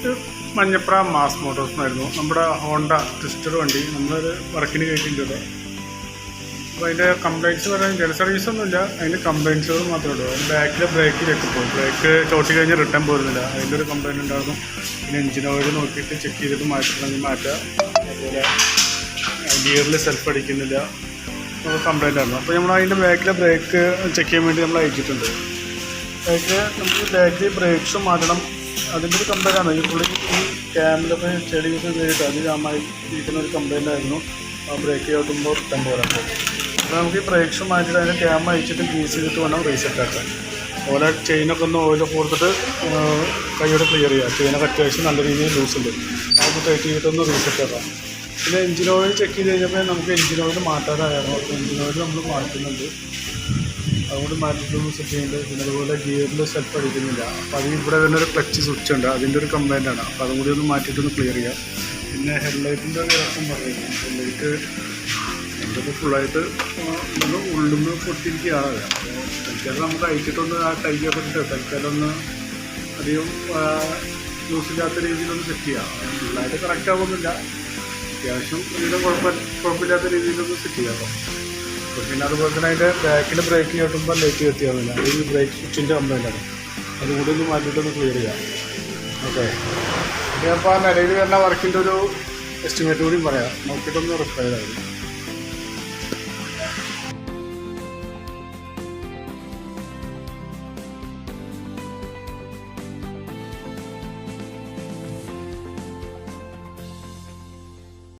ഇത് Manjapra mass Motors എന്നായിരുന്നു. നമ്മുടെ ഹോണ്ട ട്വിസ്റ്റർ വണ്ടി. നമ്മളൊരു വർക്കിന് കഴിക്കേണ്ടത് അപ്പോൾ അതിന്റെ കംപ്ലൈന്റ്സ് പറയാൻ ജല സർവീസ് ഒന്നുമില്ല. അതിന്റെ കംപ്ലൈന്റ്സുകൾ മാത്രമേ ഉള്ളൂ. അതിന്റെ ബാക്കിലെ ബ്രേക്ക് വെക്കുമ്പോൾ ബ്രേക്ക് ചോട്ടി കഴിഞ്ഞ് റിട്ടേൺ പോരുന്നില്ല. അതിന്റെ ഒരു കംപ്ലൈന്റ് ഉണ്ടായിരുന്നു. പിന്നെ എഞ്ചിൻ ഓയിൽ നോക്കിയിട്ട് ചെക്ക് ചെയ്തിട്ട് മാറ്റണമെങ്കിൽ മാറ്റുക അതുപോലെ ഗിയറിൽ സെൽഫ് അടിക്കുന്നില്ല കംപ്ലൈന്റ് ആയിരുന്നു. അപ്പോൾ നമ്മൾ അതിന്റെ ബാക്കിലെ ബ്രേക്ക് ചെക്ക് ചെയ്യാൻ വേണ്ടി നമ്മൾ അയച്ചിട്ടുണ്ട്. ബാക്കിൽ നമുക്ക് ബാക്കിൽ ബ്രേക്ക്സ് മാറ്റണം. അതിന്റെ ഒരു കംപ്ലൈന്റ് ആണ്. ഈ പുള്ളി ഈ ക്യാമിലൊക്കെ ചെടിയൊക്കെ കയറിയിട്ട് അത് അമ്മായി ഇരിക്കുന്ന ഒരു കംപ്ലൈന്റ് ആയിരുന്നു. ആ ബ്രേക്ക് ചവിട്ടുമ്പോൾ റിട്ടേൺ പോരാൻ അപ്പോൾ. നമുക്ക് ഈ ബ്രേക്സും മാറ്റിയിട്ട് അതിന്റെ ക്യാം അയച്ചിട്ട് ഗ്രീസ് ചെയ്തിട്ട് വേണം റീസെറ്റ് ആക്കാൻ. അതുപോലെ ചെയിനൊക്കെ ഒന്ന് ഓയിലൊക്കെ കൊടുത്തിട്ട് കൈയോടെ ക്ലിയർ ചെയ്യുക. ചെയിനൊക്കെ അത്യാവശ്യം നല്ല രീതിയിൽ ലൂസ് ഉണ്ട്. അതൊന്ന് ടൈറ്റ് ചെയ്തിട്ടൊന്ന് റീസെറ്റ് ആക്കാം. പിന്നെ എഞ്ചിൻ ഓയിൽ ചെക്ക് ചെയ്ത് കഴിഞ്ഞപ്പോൾ നമുക്ക് എഞ്ചിൻ ഓയിൽ മാറ്റാതായിരുന്നു. അപ്പോൾ എഞ്ചിൻ ഓയിൽ നമ്മൾ മാറ്റുന്നുണ്ട്. അതുകൊണ്ട് മാറ്റിയിട്ടൊന്ന് സെറ്റ് ചെയ്യുന്നുണ്ട് പിന്നെ അതുപോലെ ഗിയറിൽ സെൽഫ് അടിക്കുന്നില്ല. അപ്പോൾ അതിന് ഇവിടെ തന്നെ ഒരു ക്ലച്ച് സ്വിച്ച് ഉണ്ട്. അതിന്റെ ഒരു കംപ്ലൈന്റ് ആണ്. അപ്പോൾ അതും കൂടി ഒന്ന് മാറ്റിയിട്ടൊന്ന് ക്ലിയർ ചെയ്യാം. പിന്നെ ഹെഡ്ലൈറ്റിന്റെ ഒരു ഇറക്കം പറഞ്ഞു ഹെഡ്ലൈറ്റ് എന്തൊക്കെ ഫുള്ളായിട്ട് നമ്മൾ ഉള്ളിൽ നിന്ന് പൊട്ടിയിരിക്കുകയാണ്. അത് തൽക്കാലം നമുക്ക് അയച്ചിട്ടൊന്ന് ആ ടൈയൊക്കെ ഇട്ട് തൽക്കാലം ഒന്ന് അധികം യൂസില്ലാത്ത രീതിയിലൊന്ന് സെറ്റ് ചെയ്യാം. ഫുള്ളായിട്ട് കറക്റ്റ് ആവുന്നില്ല. അത്യാവശ്യം കുഴപ്പം കുഴപ്പമില്ലാത്ത രീതിയിലൊന്ന് സെറ്റ് ചെയ്യാം. അപ്പോൾ പിന്നെ അതുപോലെ തന്നെ അതിന്റെ ബാക്കിൽ ബ്രേക്ക് ചവിട്ടുമ്പോൾ ലൈറ്റ് കെട്ടിയാവുന്നില്ല അത് ഈ ബ്രേക്ക് സ്വിച്ചിന്റെ കംപ്ലൈന്റ് അത് അതും കൂടി ഒന്ന് മാറ്റിയിട്ടൊന്ന് ക്ലിയർ ചെയ്യാം. ഓക്കെ അപ്പോൾ ആ നിലയിൽ വരുന്ന വർക്കിന്റെ ഒരു എസ്റ്റിമേറ്റ് കൂടി പറയാം. നോക്കിയിട്ടൊന്ന് റിപ്പയർ ആയിരുന്നു